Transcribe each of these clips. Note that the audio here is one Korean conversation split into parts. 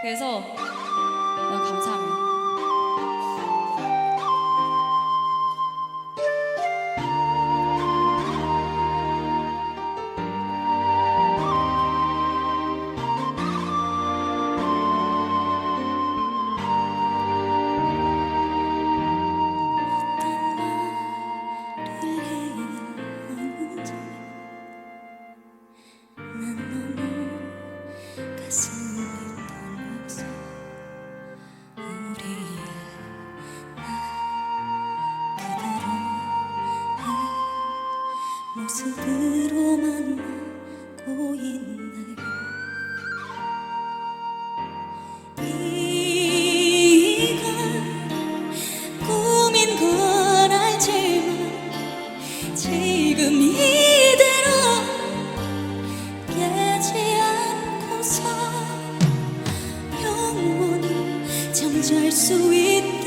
그래서 어, 감사합니다. 모습으로만 나고 있나요? 네가 꿈인 걸 알지만 지금 이대로 깨지 않고서 영원히 잠잘 수 있다.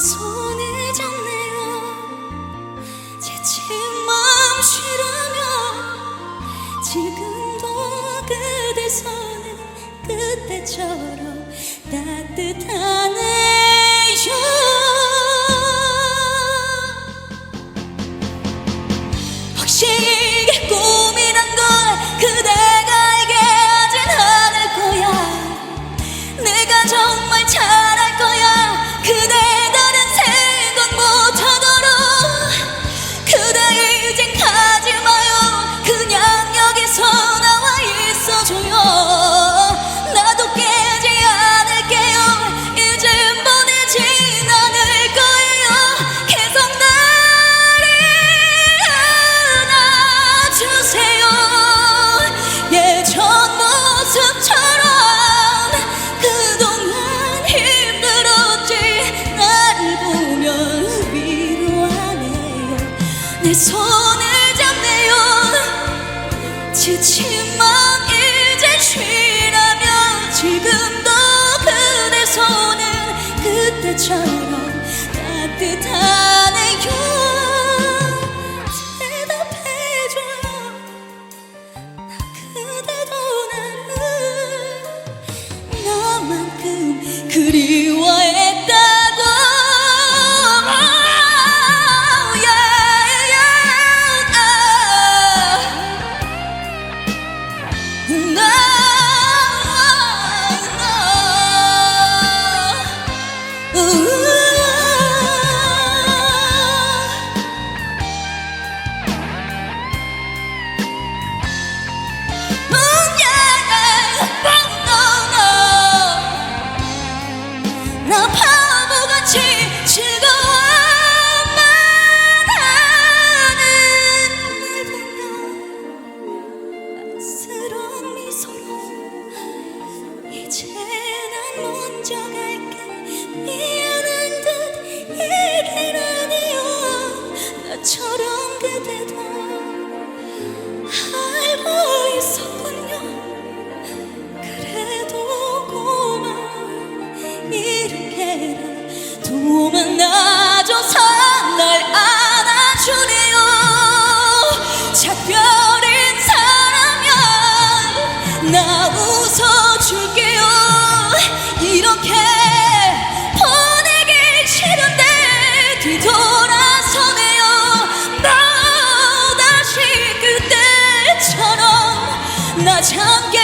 손을 잡네요. 지친 마음 쉬라면 지금도 그대 손은 그때처럼 따뜻한 내 손을 잡네요. 지치만 이제 쉬라면 지금도 그대 손을 그때처럼 따뜻한 Ooh. 나 잠겨.